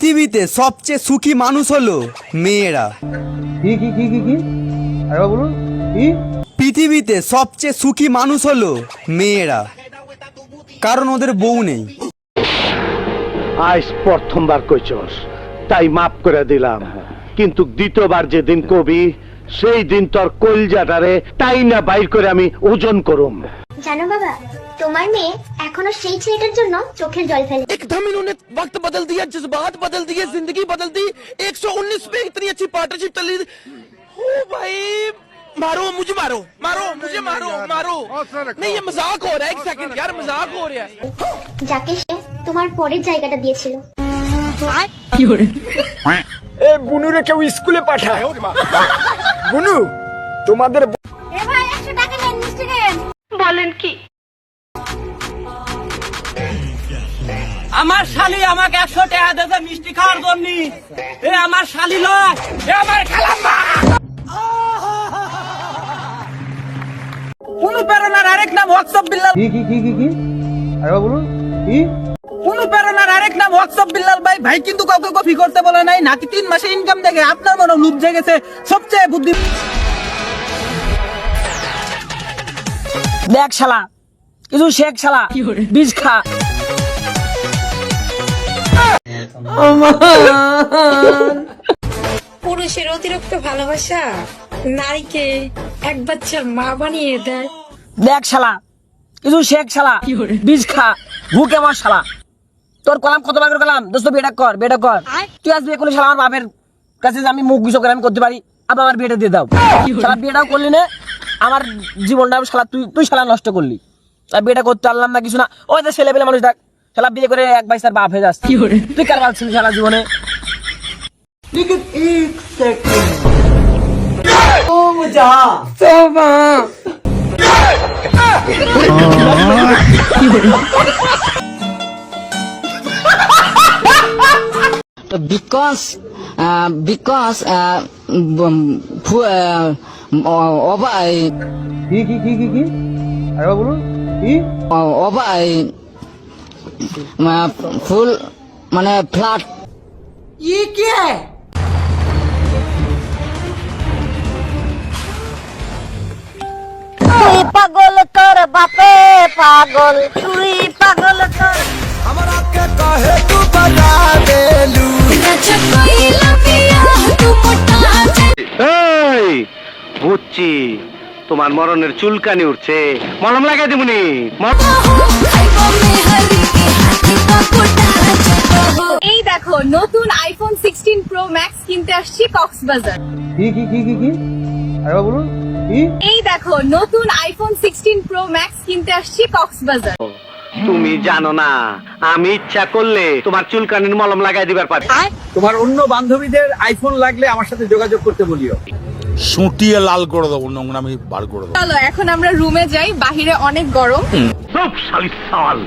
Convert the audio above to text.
পৃথিবীতে সবচেয়ে সুখী মানুষ হলো মেয়েরা। কি কি কি কি কি? আরে বলুন কি? পৃথিবীতে সবচেয়ে সুখী মানুষ হলো মেয়েরা। কারণ ওদের বউ নেই। আজ প্রথমবার কইছস তাই মাফ করে দিলাম। কিন্তু দ্বিতীয়বার যেদিন কবি সেই দিন তোর কলজাটারে তাই না বাইর করে আমি ওজন করুম। জানো বাবা তোমার মেয়ে এখনো সেই ছেলেটার জন্য চোখের জল ফেলে एकदम इन्होंने वक्त बदल दिया जज्बात बदल दिए जिंदगी बदल दी 119 पे इतनी अच्छी पार्टनरशिप चल रही ओ भाई मारो मुझे मारो मारो मुझे मारो मारो नहीं ये मजाक हो रहा है एक सेकंड यार मजाक हो रहा है যাকে সে তোমার পরের জায়গাটা দিয়েছিল এ বুনুরে কেউ স্কুলে পাঠায় বুনু তোমাদের আমার শালি আমাকে একশো টাকা দেবে মিষ্টি খাওয়ার জন্য। এ আমার শালি লয় এ আমার খেলাম্মা। অনুপ্রেরণার আরেক নাম হোয়াটসঅ্যাপ বিল্লাল কি কি কি কি কি? বলুন কি? অনুপ্রেরণার আরেক নাম হোয়াটসঅ্যাপ বিল্লাল ভাই ভাই কিন্তু কাউকে কপি করতে বলে নাই নাকি তিন মাসে ইনকাম দেখে আপনার মনে লুপ জেগেছে সবচেয়ে বুদ্ধি দেখ শালা কিছু শেখ শালা বীজ খা। পুরুষের অতিরিক্ত ভালোবাসা? নারীকে এক বাচ্চার মা বানিয়ে দেয়। দেখ শালা কিছু শেখ শালা বীজ খা ভুকে আমার শালা। তোর কলাম কত বার করে কলাম? দোস্ত বেটা কর বেটা কর। তুই আজ বিয়ে করলে শালা আমার বাপের কাছে আমি মুখ গুছো করে আমি করতে পারি। আবার আমার বিয়েটা দিয়ে দাও। শালা বিয়েটাও করলি না আমার জীবনটা শালা তুই তুই শালা নষ্ট করলি। আর বিয়েটা করতে পারলাম না কিছু না। ওই যে ছেলে পেলে মানুষ দেখ শালা বিয়ে করে এক বাইশ বাপ হয়ে যাচ্ছে তুই কার বাল ছিলি শালা জীবনে? Uh, uh, um, fu- uh, কি কি কি কি কি? আরে বলুন কি? Over ফুল মানে ফ্ল্যাট তুই পাগল তোর বাপে পাগল তুই পাগল তোর এই বুঝছি তোমার মরণের চুলকানি উঠছে। মলম লাগাই দিবনি এই দেখো নতুন আইফোন সিক্সটিন প্রো ম্যাক্স কিনতে আসছি কক্সবাজার। কি কি কি কি কি? আরে বলুন কি? এই দেখো নতুন আইফোন সিক্সটিন প্রো ম্যাক্স কিনতে আসছি কক্সবাজার। তুমি জানো না আমি ইচ্ছা করলে তোমার চুলকানির মলম লাগাই দিবার পারি। তোমার অন্য বান্ধবীদের আইফোন লাগলে আমার সাথে যোগাযোগ করতে বলিও। সুটিয়ে লাল করে দেবো নোংরা আমি বার করে দেবো। চলো এখন আমরা রুমে যাই বাহিরে অনেক গরম। সব শালি সাল।